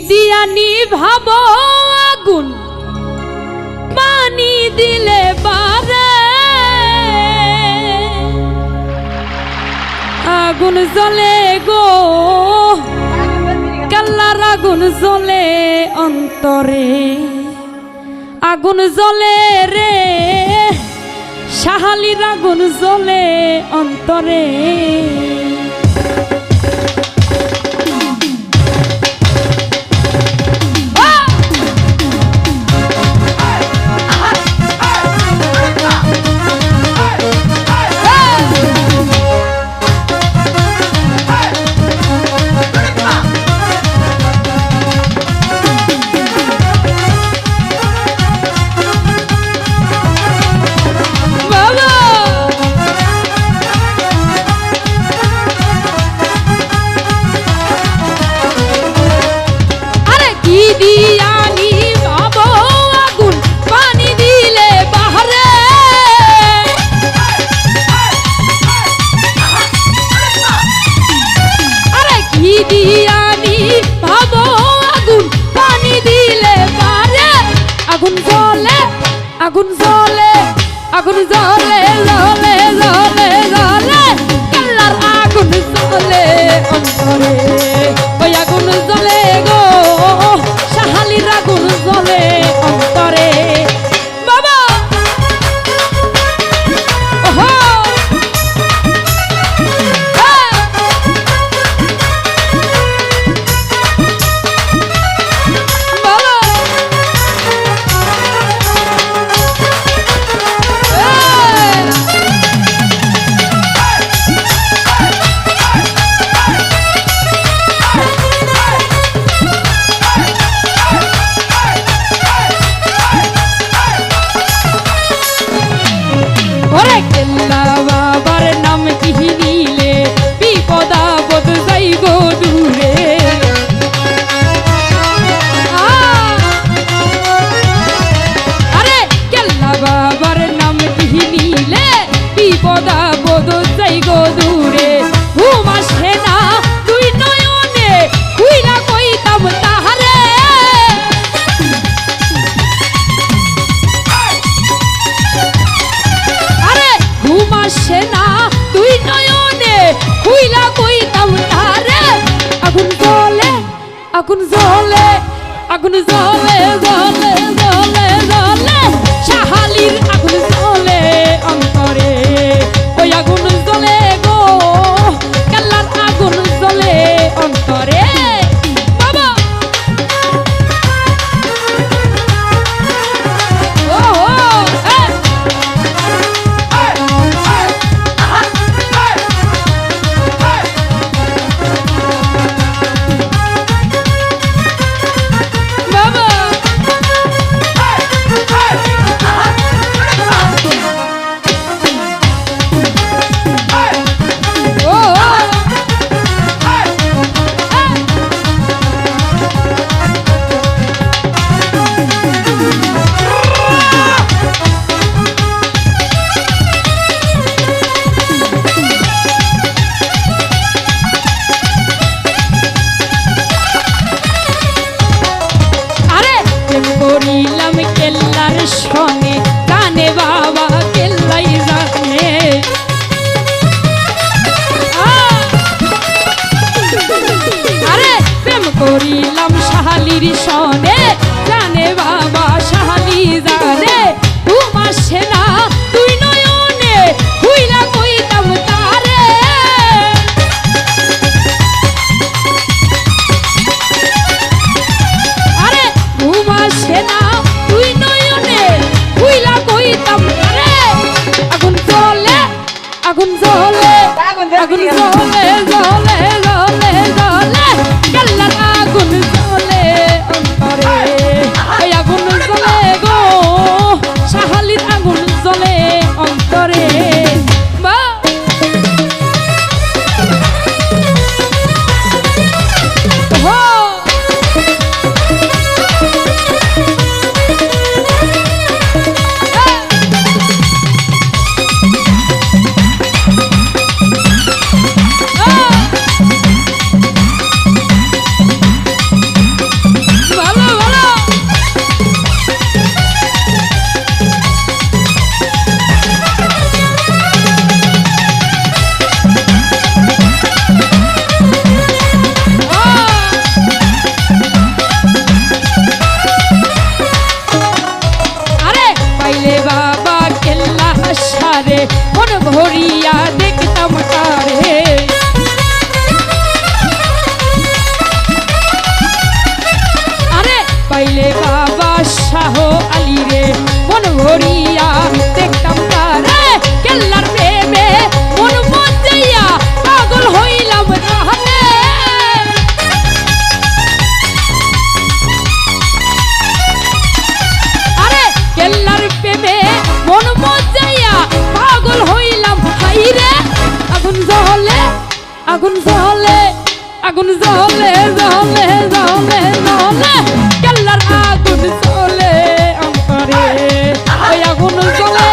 কি আনি ভাব আগুন? পানি দিলে বারে। আগুন জ্বলে গো। কাল্লার আগুন জ্বলে অন্তরে। আগুন জ্বলে রে। সাহালির আগুন জ্বলে অন্তরে। আগুন জলে আগুন জলে ল আগুন জ্বলে আগুন জ্বলে জ্বলে জ্বলে জ্বলে। শাহালির না আইলে বাবা কেল্লা হাসারে মন ভরি আগুন জ্বলে আগুন জ্বলে জ্বলে জ্বলে জ্বলে কেল্লার আগুন জ্বলে আমারে ওই আগুন জ্বলে